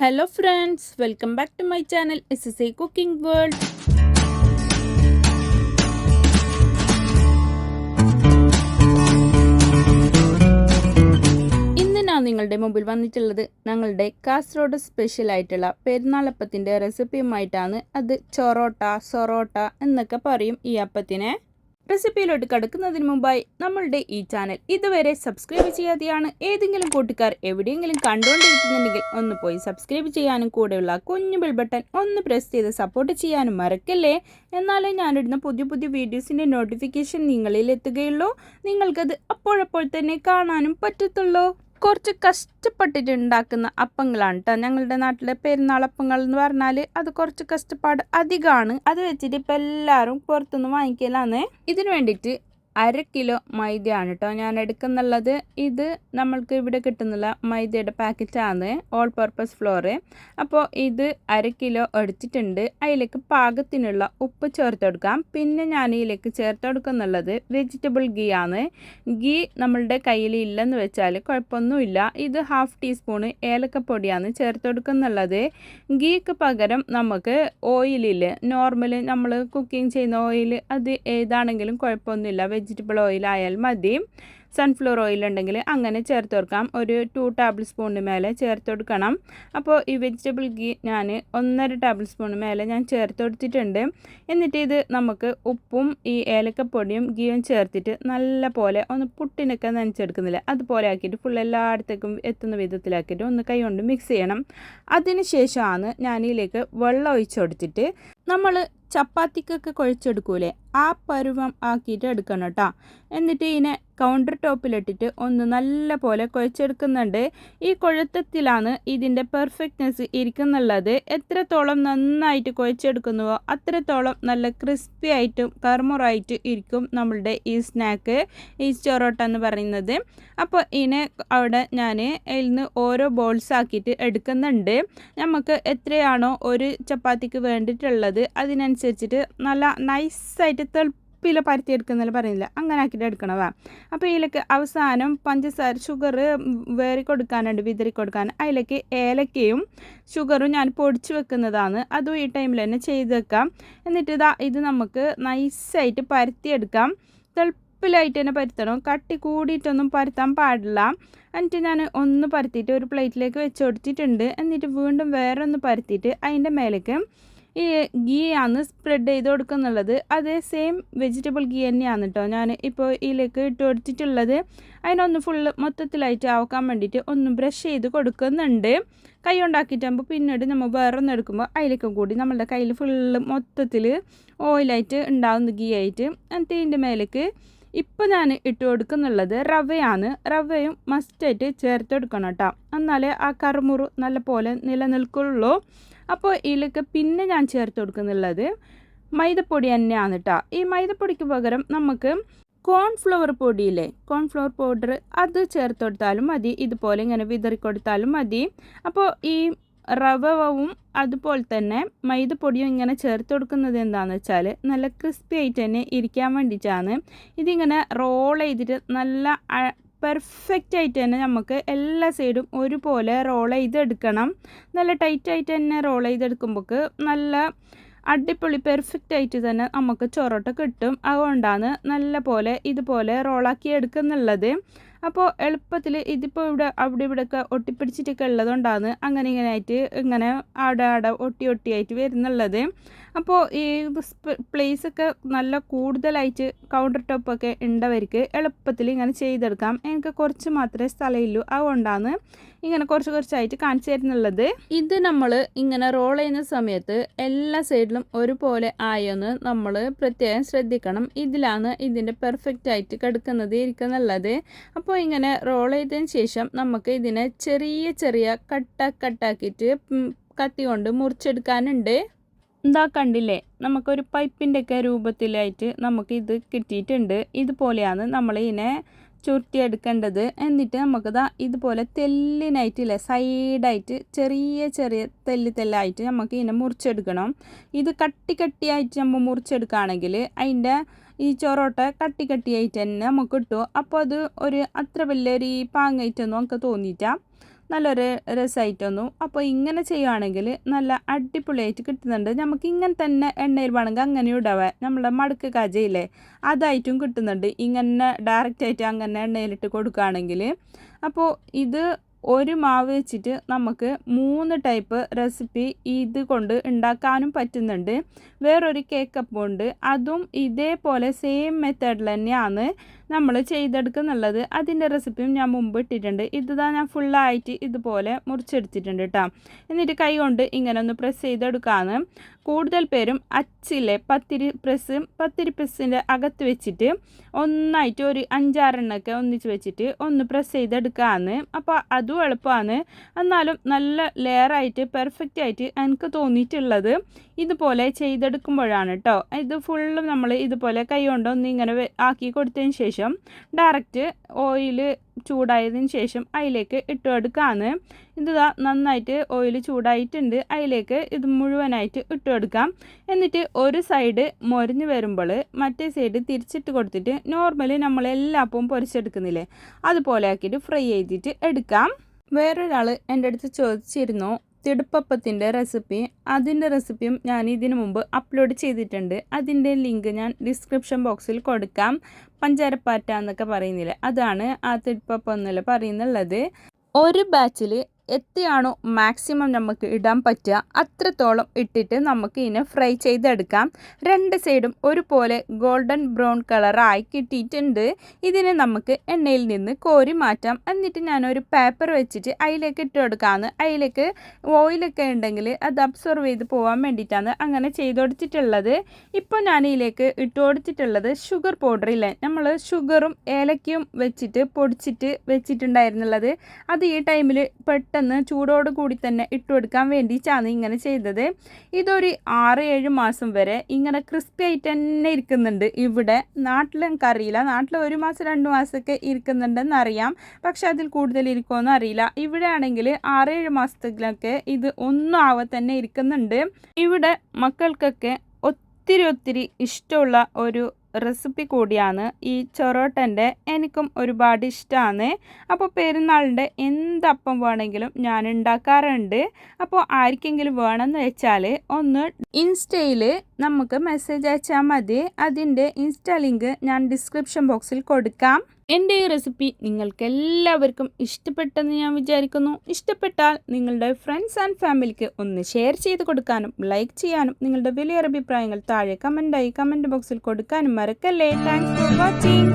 Hello friends welcome back to my channel S S A cooking world ഇന്ന് ഞാൻ നിങ്ങളുടെ മുമ്പിൽ വന്നിട്ടുള്ളത് ഞങ്ങളുടെ കാസർഗോഡ് സ്പെഷ്യൽ ആയിട്ടുള്ള പെരുന്നാളപ്പത്തിന്റെ റെസിപ്പിയുമായിട്ടാണ് അത് ചൊറോട്ട സൊറോട്ട എന്നൊക്കെ പറയും ഈ അപ്പത്തിനെ. റെസിപ്പിയിലോട്ട് കടക്കുന്നതിന് മുമ്പായി നമ്മളുടെ ഈ ചാനൽ ഇതുവരെ സബ്സ്ക്രൈബ് ചെയ്യാതെയാണ് ഏതെങ്കിലും കൂട്ടുകാർ എവിടെയെങ്കിലും കണ്ടുകൊണ്ടിരിക്കുന്നുണ്ടെങ്കിൽ ഒന്ന് പോയി സബ്സ്ക്രൈബ് ചെയ്യാനും കൂടെയുള്ള കുഞ്ഞു ബിൽ ബട്ടൺ ഒന്ന് പ്രസ് ചെയ്ത് സപ്പോർട്ട് ചെയ്യാനും മറക്കല്ലേ? എന്നാലേ ഞാനിടുന്ന പുതിയ പുതിയ വീഡിയോസിന്റെ നോട്ടിഫിക്കേഷൻ നിങ്ങളിൽ എത്തുകയുള്ളൂ. നിങ്ങൾക്കത് അപ്പോഴപ്പോൾ തന്നെ കാണാനും പറ്റത്തുള്ളൂ. കുറച്ച് കഷ്ടപ്പെട്ടിട്ട് ഉണ്ടാക്കുന്ന അപ്പങ്ങളാണ് കേട്ടോ ഞങ്ങളുടെ നാട്ടിലെ പെരുന്നാളപ്പങ്ങൾ എന്ന് പറഞ്ഞാൽ അത് കുറച്ച് കഷ്ടപ്പാട് അധികമാണ് അത് വെച്ചിട്ട് ഇപ്പം എല്ലാവരും പുറത്തുനിന്ന് വാങ്ങിക്കലാണ്. ഇതിന് വേണ്ടിയിട്ട് അര കിലോ മൈദയാണ് കേട്ടോ ഞാൻ എടുക്കുന്നുള്ളത് ഇത് നമ്മൾക്ക് ഇവിടെ കിട്ടുന്നില്ല മൈദയുടെ പാക്കറ്റാണ്. ഓൾ പർപ്പസ് ഫ്ലോറ് അപ്പോൾ ഇത് അര കിലോ എടുത്തിട്ടുണ്ട്. അതിലേക്ക് പാകത്തിനുള്ള ഉപ്പ് ചേർത്ത് കൊടുക്കാം. പിന്നെ ഞാൻ ഇതിലേക്ക് ചേർത്ത് കൊടുക്കുന്നുള്ളത് വെജിറ്റബിൾ ഗീ ആണ്. ഗീ നമ്മളുടെ കയ്യിൽ ഇല്ലെന്ന് വെച്ചാൽ കുഴപ്പമൊന്നുമില്ല. ഇത് ഹാഫ് ടീസ്പൂണ് ഏലക്കപ്പൊടിയാണ് ചേർത്ത് കൊടുക്കുന്നുള്ളത്. ഗീക്ക് പകരം നമുക്ക് ഓയിലിൽ നോർമൽ നമ്മൾ കുക്കിംഗ് ചെയ്യുന്ന ഓയിൽ അത് ഏതാണെങ്കിലും കുഴപ്പമൊന്നുമില്ല. വെജിറ്റബിൾ ഓയിൽ ആയാൽ മതി. സൺഫ്ലവർ ഓയിൽ ഉണ്ടെങ്കിൽ അങ്ങനെ ചേർത്ത് കൊടുക്കാം. ഒരു ടു ടേബിൾ സ്പൂണിന് മേലെ ചേർത്ത് കൊടുക്കണം. അപ്പോൾ ഈ വെജിറ്റബിൾ ഗീ ഞാൻ ഒന്നര ടേബിൾ സ്പൂണിന് മേലെ ഞാൻ ചേർത്ത് കൊടുത്തിട്ടുണ്ട്. എന്നിട്ട് ഇത് നമുക്ക് ഉപ്പും ഈ ഏലക്കപ്പൊടിയും ഗീയും ചേർത്തിട്ട് നല്ല പോലെ ഒന്ന് പുട്ടിനൊക്കെ നനച്ചെടുക്കുന്നില്ല. അതുപോലെ ആക്കിയിട്ട് ഫുൾ എല്ലായിടത്തേക്കും എത്തുന്ന വിധത്തിലാക്കിയിട്ട് ഒന്ന് കൈകൊണ്ട് മിക്സ് ചെയ്യണം. അതിന് ശേഷമാണ് ഞാൻ ഇതിലേക്ക് വെള്ളം ഒഴിച്ചു കൊടുത്തിട്ട് നമ്മൾ ചപ്പാത്തിക്കൊക്കെ കുഴച്ചെടുക്കൂലേ? ആ പരുവം ആക്കിയിട്ട് എടുക്കണം കേട്ടോ. എന്നിട്ട് ഇതിനെ കൗണ്ടർ ടോപ്പിലിട്ടിട്ട് ഒന്ന് നല്ല പോലെ കുഴച്ചെടുക്കുന്നുണ്ട്. ഈ കുഴത്തത്തിലാണ് ഇതിന്റെ പെർഫെക്റ്റ്നെസ് ഇരിക്കുന്നുള്ളത്. എത്രത്തോളം നന്നായിട്ട് കുഴച്ചെടുക്കുന്നുവോ അത്രത്തോളം നല്ല ക്രിസ്പി ആയിട്ടും കർമുറായിട്ടും ഇരിക്കും നമ്മളുടെ ഈ സ്നാക്ക് ഈ ചൊറോട്ട എന്ന് പറയുന്നത്. അപ്പോൾ ഇതിനെ അവിടെ ഞാൻ അതിൽ നിന്ന് ഓരോ ബോൾസ് ആക്കിയിട്ട് എടുക്കുന്നുണ്ട്. നമുക്ക് എത്രയാണോ ഒരു ചപ്പാത്തിക്ക് വേണ്ടിയിട്ടുള്ളത് അതിനനുസരിച്ചിട്ട് നല്ല നൈസായിട്ട് തെളുപ്പിൽ എടുക്കുന്നില്ല പറയുന്നില്ല. അങ്ങനെ ആക്കിയിട്ട് എടുക്കണവാ അപ്പോൾ ഇതിലേക്ക് അവസാനം പഞ്ചസാര ഷുഗർ വേറി കൊടുക്കാനുണ്ട് വിതറി കൊടുക്കാൻ. അതിലേക്ക് ഏലക്കയും ഷുഗറും ഞാൻ പൊടിച്ച് വെക്കുന്നതാണ്. അതും ഈ ടൈമിൽ തന്നെ ചെയ്ത് വെക്കാം. എന്നിട്ട് ഇതാ ഇത് നമുക്ക് നൈസായിട്ട് പരത്തിയെടുക്കാം. തെളുപ്പിലായിട്ട് തന്നെ പരത്തണം. കട്ടി കൂടിയിട്ടൊന്നും പരത്താൻ പാടില്ല. എന്നിട്ട് ഞാൻ ഒന്ന് പരത്തിയിട്ട് ഒരു പ്ലേറ്റിലേക്ക് വെച്ച് കൊടുത്തിട്ടുണ്ട്. എന്നിട്ട് വീണ്ടും വേറെ ഒന്ന് പരത്തിയിട്ട് അതിന്റെ മേലേക്ക് ഈ ഗീ ആണ് സ്പ്രെഡ് ചെയ്ത് കൊടുക്കുന്നുള്ളത്. അതേ സെയിം വെജിറ്റബിൾ ഗീ തന്നെയാണ് കേട്ടോ ഞാൻ ഇപ്പോൾ ഇതിലേക്ക് ഇട്ട് കൊടുത്തിട്ടുള്ളത്. അതിനൊന്ന് ഫുള്ള് മൊത്തത്തിലായിട്ട് ആക്കാൻ വേണ്ടിയിട്ട് ഒന്ന് ബ്രഷ് ചെയ്ത് കൊടുക്കുന്നുണ്ട്. കൈ ഉണ്ടാക്കിയിട്ടാകുമ്പോൾ പിന്നീട് നമ്മൾ വേറെ ഒന്ന് എടുക്കുമ്പോൾ അതിലേക്കും കൂടി നമ്മളുടെ കയ്യിൽ ഫുള്ള് മൊത്തത്തിൽ ഓയിലായിട്ട് ഉണ്ടാകുന്ന ഗീ ആയിട്ട് ഇതിന്റെ മേലേക്ക് ഇപ്പോൾ ഞാൻ ഇട്ട് കൊടുക്കുന്നുള്ളത് റവയാണ്. റവയും മസ്റ്റായിട്ട് ചേർത്ത് കൊടുക്കണം കേട്ടോ എന്നാലേ ആ കറുമുറു നല്ല പോലെ നിലനിൽക്കുള്ളൂ. അപ്പോൾ ഇതിലേക്ക് പിന്നെ ഞാൻ ചേർത്ത് കൊടുക്കുന്നുള്ളത് മൈദപ്പൊടി തന്നെയാണ് കേട്ടോ ഈ മൈദപ്പൊടിക്ക് പകരം നമുക്ക് കോൺഫ്ലവർ പൊടിയില്ലേ? കോൺഫ്ലവർ പൗഡർ അത് ചേർത്ത് കൊടുത്താലും മതി. ഇതുപോലെ ഇങ്ങനെ വിതറി കൊടുത്താലും മതി. അപ്പോൾ ഈ റവവും അതുപോലെ തന്നെ മൈദപ്പൊടിയും ഇങ്ങനെ ചേർത്ത് കൊടുക്കുന്നത് എന്താണെന്ന് വെച്ചാൽ നല്ല ക്രിസ്പി ആയിട്ട് തന്നെ ഇരിക്കാൻ വേണ്ടിയിട്ടാണ്. ഇതിങ്ങനെ റോൾ ചെയ്തിട്ട് നല്ല പെർഫെക്റ്റ് ആയിട്ട് തന്നെ നമുക്ക് എല്ലാ സൈഡും ഒരുപോലെ റോൾ ചെയ്തെടുക്കണം. നല്ല ടൈറ്റ് ആയിട്ട് തന്നെ റോൾ ചെയ്തെടുക്കുമ്പോൾ നല്ല അടിപൊളി പെർഫെക്റ്റ് ആയിട്ട് തന്നെ നമുക്ക് ചൊറോട്ട കിട്ടും. അതുകൊണ്ടാണ് നല്ല പോലെ ഇതുപോലെ റോളാക്കി എടുക്കുന്നുള്ളത്. അപ്പോൾ എളുപ്പത്തിൽ ഇതിപ്പോൾ ഇവിടെ അവിടെ ഇവിടെയൊക്കെ ഒട്ടിപ്പിടിച്ചിട്ടൊക്കെ ഉള്ളതുകൊണ്ടാണ് അങ്ങനെ ഇങ്ങനെ ആയിട്ട് ഇങ്ങനെ അവിടെ അവിടെ ഒട്ടി ഒട്ടിയായിട്ട് വരുന്നുള്ളത്. അപ്പോൾ ഈ പ്ലേസ് ഒക്കെ നല്ല കൂടുതലായിട്ട് കൗണ്ടർ ടോപ്പൊക്കെ ഉണ്ടവർക്ക് എളുപ്പത്തിൽ ഇങ്ങനെ ചെയ്തെടുക്കാം. എനിക്ക് കുറച്ച് മാത്രമേ സ്ഥലമുള്ളൂ അതുകൊണ്ടാണ് ഇങ്ങനെ കുറച്ച് കുറച്ചായിട്ട് കാണിച്ചു തരുന്നുള്ളത്. ഇത് നമ്മൾ ഇങ്ങനെ റോൾ ചെയ്യുന്ന സമയത്ത് എല്ലാ സൈഡിലും ഒരുപോലെ ആയെന്ന് നമ്മൾ പ്രത്യേകം ശ്രദ്ധിക്കണം. ഇതിലാണ് ഇതിന്റെ പെർഫെക്റ്റ് ആയിട്ട് കിടക്കുന്നത് ഇരിക്കുന്നുള്ളത്. അപ്പോൾ ഇങ്ങനെ റോൾ ചെയ്തതിന് ശേഷം നമുക്ക് ഇതിനെ ചെറിയ ചെറിയ കട്ട കട്ടാക്കിയിട്ട് കത്തി കൊണ്ട് മുറിച്ചെടുക്കാനുണ്ട്. എന്താ കണ്ടില്ലേ? നമുക്കൊരു പൈപ്പിന്റെയൊക്കെ രൂപത്തിലായിട്ട് നമുക്ക് ഇത് കിട്ടിയിട്ടുണ്ട്. ഇതുപോലെയാണ് നമ്മൾ ഇതിനെ ചുരുട്ടിയെടുക്കേണ്ടത്. എന്നിട്ട് നമുക്ക് നമുക്കിതാ ഇതുപോലെ തെല്ലിനായിട്ടില്ലേ സൈഡായിട്ട് ചെറിയ ചെറിയ തെല്ല് തെല്ലായിട്ട് നമുക്ക് ഇതിനെ മുറിച്ചെടുക്കണം. ഇത് കട്ടി കട്ടിയായിട്ട് നമ്മൾ മുറിച്ചെടുക്കുകയാണെങ്കിൽ അതിന്റെ ഈ ചൊറോട്ട കട്ടി കട്ടിയായിട്ട് തന്നെ നമുക്ക് കിട്ടും. അപ്പോൾ അത് ഒരു അത്ര വലിയൊരു പാങ്ങായിട്ടൊന്നും നമുക്ക് തോന്നിയിട്ടാ നല്ലൊരു രസമായിട്ടൊന്നു അപ്പോൾ ഇങ്ങനെ ചെയ്യുകയാണെങ്കിൽ നല്ല അടിപൊളിയായിട്ട് കിട്ടുന്നുണ്ട്. നമുക്ക് ഇങ്ങനെ തന്നെ എണ്ണയിൽ വേണമെങ്കിൽ അങ്ങനെ ഇടാവേ. നമ്മളെ മടുക്ക് കജയില്ലേ? അതായിട്ടും കിട്ടുന്നുണ്ട്. ഇങ്ങനെ ഡയറക്റ്റായിട്ട് അങ്ങനെ എണ്ണയിലിട്ട് കൊടുക്കുകയാണെങ്കിൽ അപ്പോൾ ഇത് ഒരു മാവ് വെച്ചിട്ട് നമുക്ക് മൂന്ന് ടൈപ്പ് റെസിപ്പി ഇത് കൊണ്ട് ഉണ്ടാക്കാനും പറ്റുന്നുണ്ട്. വേറൊരു കേക്ക് അപ്പം ഉണ്ട്. അതും ഇതേപോലെ സെയിം മെത്തേഡിൽ തന്നെയാണ് നമ്മൾ ചെയ്തെടുക്കുന്നുള്ളത് അതിന്റെ റെസിപ്പിയും ഞാൻ മുമ്പ് ഇട്ടിട്ടുണ്ട്. ഇതാ ഞാൻ ഫുള്ളായിട്ട് ഇതുപോലെ മുറിച്ചെടുത്തിട്ടുണ്ട് കേട്ടോ എന്നിട്ട് കൈ കൊണ്ട് ഇങ്ങനെ ഒന്ന് പ്രസ് ചെയ്തെടുക്കാമെന്ന് കൂടുതൽ പേരും അച്ചിലെ പത്തിരി പ്രസ് പത്തിരി പ്രസ്സിന്റെ അകത്ത് വെച്ചിട്ട് ഒന്നായിട്ട് ഒരു അഞ്ചാറെണ്ണൊക്കെ ഒന്നിച്ച് വെച്ചിട്ട് ഒന്ന് പ്രസ് ചെയ്തെടുക്കാമെന്ന് അപ്പോൾ അതും എളുപ്പമാണ് എന്നാലും നല്ല ലെയറായിട്ട് പെർഫെക്റ്റ് ആയിട്ട് എനിക്ക് തോന്നിയിട്ടുള്ളത് ഇതുപോലെ ചെയ്തെടുക്കുമ്പോഴാണ് കേട്ടോ ഇത് ഫുള്ളും നമ്മൾ ഇതുപോലെ കൈ കൊണ്ട് ഒന്ന് ഇങ്ങനെ ആക്കി കൊടുത്തതിന് ശേഷം ഡയറക്റ്റ് ഓയിൽ ചൂടായതിന് ശേഷം അതിലേക്ക് ഇട്ട് കൊടുക്കാമെന്ന് ഇതാ നന്നായിട്ട് ഓയിൽ ചൂടായിട്ടുണ്ട്. അതിലേക്ക് ഇത് മുഴുവനായിട്ട് ഇട്ട് കൊടുക്കാം. എന്നിട്ട് ഒരു സൈഡ് മൊരിഞ്ഞ് വരുമ്പോൾ മറ്റേ സൈഡ് തിരിച്ചിട്ട് കൊടുത്തിട്ട് നോർമലി നമ്മൾ എല്ലാപ്പവും പൊരിച്ചെടുക്കുന്നില്ലേ? അതുപോലെ ആക്കിയിട്ട് ഫ്രൈ ചെയ്തിട്ട് എടുക്കാം. വേറൊരാൾ എന്റെ അടുത്ത് ചോദിച്ചിരുന്നു തിടുപ്പപ്പത്തിന്റെ റെസിപ്പി അതിന്റെ റെസിപ്പിയും ഞാൻ ഇതിനു മുമ്പ് അപ്ലോഡ് ചെയ്തിട്ടുണ്ട്. അതിന്റെ ലിങ്ക് ഞാൻ ഡിസ്ക്രിപ്ഷൻ ബോക്സിൽ കൊടുക്കാം. പഞ്ചാരപ്പാറ്റ എന്നൊക്കെ പറയുന്നില്ല? അതാണ് ആ തിടുപ്പപ്പം എന്നല്ല പറയുന്നുള്ളത്. ഒരു ബാച്ചിൽ എത്രയാണോ മാക്സിമം നമുക്ക് ഇടാൻ പറ്റുക? അത്രത്തോളം ഇട്ടിട്ട് നമുക്ക് ഇതിനെ ഫ്രൈ ചെയ്തെടുക്കാം. രണ്ട് സൈഡും ഒരുപോലെ ഗോൾഡൻ ബ്രൗൺ കളറായി കിട്ടിയിട്ടുണ്ട്. ഇതിനെ നമുക്ക് എണ്ണയിൽ നിന്ന് കോരി മാറ്റാം. എന്നിട്ട് ഞാനൊരു പേപ്പർ വെച്ചിട്ട് അതിലേക്ക് ഇട്ട് കൊടുക്കാമെന്ന് അതിലേക്ക് ഓയിലൊക്കെ ഉണ്ടെങ്കിൽ അത് അബ്സോർവ് ചെയ്ത് പോകാൻ വേണ്ടിയിട്ടാണ് അങ്ങനെ ചെയ്ത് കൊടുത്തിട്ടുള്ളത്. ഇപ്പോൾ ഞാൻ ഇതിലേക്ക് ഇട്ട് കൊടുത്തിട്ടുള്ളത് ഷുഗർ പൗഡർ ഇല്ലേ? നമ്മൾ ഷുഗറും ഏലക്കയും വെച്ചിട്ട് പൊടിച്ചിട്ട് വെച്ചിട്ടുണ്ടായിരുന്നുള്ളത്. അത് ഈ ടൈമിൽ പെട്ടെന്ന് പെട്ടെന്ന് ചൂടോട് കൂടി തന്നെ ഇട്ടുകൊടുക്കാൻ വേണ്ടിയിട്ടാണ് ഇങ്ങനെ ചെയ്തത്. ഇതൊരു ആറ് ഏഴ് മാസം വരെ ഇങ്ങനെ ക്രിസ്പി ആയിട്ട് തന്നെ ഇരിക്കുന്നുണ്ട്. ഇവിടെ നാട്ടിലും എനിക്കറിയില്ല. നാട്ടിൽ ഒരു മാസം രണ്ട് മാസമൊക്കെ ഇരിക്കുന്നുണ്ടെന്ന് അറിയാം. പക്ഷെ അതിൽ കൂടുതൽ ഇരിക്കുമെന്ന് അറിയില്ല. ഇവിടെ ആണെങ്കിൽ ആറേഴ് മാസത്തിലൊക്കെ ഇത് ഒന്നും ആവ തന്നെ ഇരിക്കുന്നുണ്ട്. ഇവിടെ മക്കൾക്കൊക്കെ ഒത്തിരി ഒത്തിരി ഇഷ്ടമുള്ള ഒരു റെസിപ്പി കൂടിയാണ്. ഈ ചൊറോട്ടന്റെ എനിക്കും ഒരുപാട് ഇഷ്ടമാണ് അപ്പോൾ പെരുന്നാളിന്റെ എന്തപ്പം വേണമെങ്കിലും ഞാൻ ഉണ്ടാക്കാറുണ്ട്. അപ്പോൾ ആർക്കെങ്കിലും വേണമെന്ന് വെച്ചാൽ ഒന്ന് ഇൻസ്റ്റയിൽ നമുക്ക് മെസ്സേജ് അയച്ചാൽ മതി. അതിന്റെ ഇൻസ്റ്റ ലിങ്ക് ഞാൻ ഡിസ്ക്രിപ്ഷൻ ബോക്സിൽ കൊടുക്കാം. എന്റെ ഈ റെസിപ്പി നിങ്ങൾക്ക് എല്ലാവർക്കും ഇഷ്ടപ്പെട്ടെന്ന് ഞാൻ വിചാരിക്കുന്നു. ഇഷ്ടപ്പെട്ടാൽ നിങ്ങളുടെ ഫ്രണ്ട്സ് ആൻഡ് ഫാമിലിക്ക് ഒന്ന് ഷെയർ ചെയ്ത് കൊടുക്കാനും ലൈക്ക് ചെയ്യാനും നിങ്ങളുടെ വലിയ അഭിപ്രായങ്ങൾ താഴെ കമന്റായി കമന്റ് ബോക്സിൽ കൊടുക്കാനും മറക്കല്ലേ. Thanks for watching